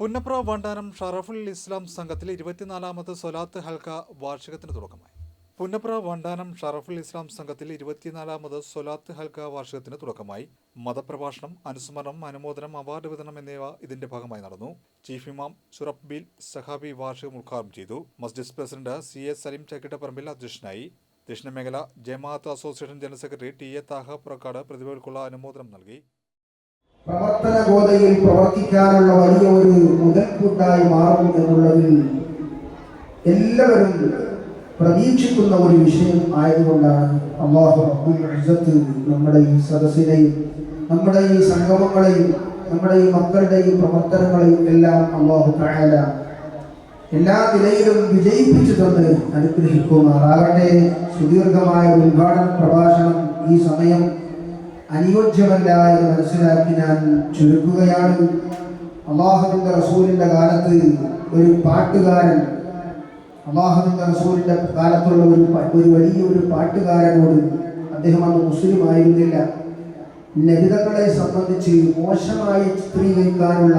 പുന്നപ്ര വണ്ടാനം ഷറഫുൽ ഇസ്ലാം സംഘത്തിലെ ഇരുപത്തിനാലാമത് സൊലാത്ത് ഹൽക്ക വാർഷികത്തിന് തുടക്കമായി. പുന്നപ്ര വണ്ടാനം ഷറഫുൽ ഇസ്ലാം സംഘത്തിലെ ഇരുപത്തിനാലാമത് സൊലാത്ത് ഹൽക്ക വാർഷികത്തിന് തുടക്കമായി. മതപ്രഭാഷണം അനുസ്മരണം അനുമോദനം അവാർഡ് വിതരണം എന്നിവ ഇതിന്റെ ഭാഗമായി നടന്നു. ചീഫ് ഇമാം സുറബ്ബിൽ സഹാബി വാർഷികം ഉദ്ഘാടനം ചെയ്തു. മസ്ജിദ് പ്രസിഡന്റ് സി എസ് സലീം ചക്കിട്ടപ്പറമ്പിൽ അധ്യക്ഷനായി. ദക്ഷിണമേഖല ജമാഅത്ത് association general secretary T A Thaha Purakkad പ്രതിഭകൾക്കുള്ള അനുമോദനം നൽകി. പ്രവർത്തന ഗോതയിൽ പ്രവർത്തിക്കാനുള്ള വലിയ ഒരു മുതൽക്കൂട്ടായി മാറും എന്നുള്ളതിൽ എല്ലാവരും പ്രതീക്ഷിക്കുന്ന ഒരു വിഷയം ആയതുകൊണ്ടാണ് അള്ളാഹു അബ്ദുൽ ഇസ്സത്ത് നമ്മുടെ ഈ സദസ്സിനെയും നമ്മുടെ ഈ സംഗമങ്ങളെയും നമ്മുടെ ഈ മക്കളുടെയും പ്രവർത്തനങ്ങളെയും എല്ലാം അള്ളാഹു തആല എല്ലാ നിലയിലും വിജയിപ്പിച്ചു തന്ന് അനുഗ്രഹിക്കുമാറാകട്ടെ. സുദീർഘമായ ഉദ്ഘാടന പ്രഭാഷണം ഈ സമയം അനുയോജ്യമല്ല എന്ന് മനസ്സിലാക്കി ഞാൻ ചുരുക്കുകയാണ്. അള്ളാഹുവിന്റെ റസൂലിന്റെ കാലത്ത് ഒരു പാട്ടുകാരൻ അള്ളാഹുവിന്റെ റസൂലിന്റെ കാലത്തുള്ള ഒരു ഒരു വലിയ ഒരു പാട്ടുകാരനോട് അദ്ദേഹം അന്ന് മുസ്ലിം ആയിരുന്നില്ല. ലളിതങ്ങളെ സംബന്ധിച്ച് മോശമായി ചിത്രീകരിക്കാനുള്ള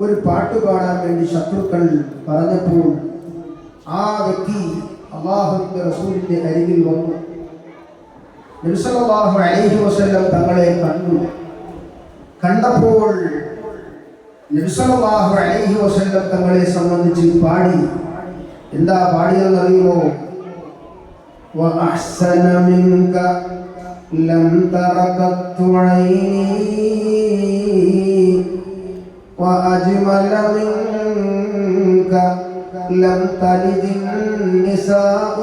ഒരു പാട്ട് പാടാൻ വേണ്ടി ശത്രുക്കൾ പറഞ്ഞപ്പോൾ ആ വ്യക്തി അള്ളാഹുവിന്റെ റസൂലിന്റെ അരികിൽ വന്നു. നബിസല്ലാഹു അലൈഹി വസല്ലം തങ്ങളെ കണ്ടു കണ്ടപ്പോൾ നബിസല്ലാഹു അലൈഹി വസല്ലം തങ്ങളെ സംബന്ധിച്ച് പാടി എന്താ പാടിയതെന്നറിയുമോ وأحسن منك لم تر قط عيني وأجمل منك لم تلد النساء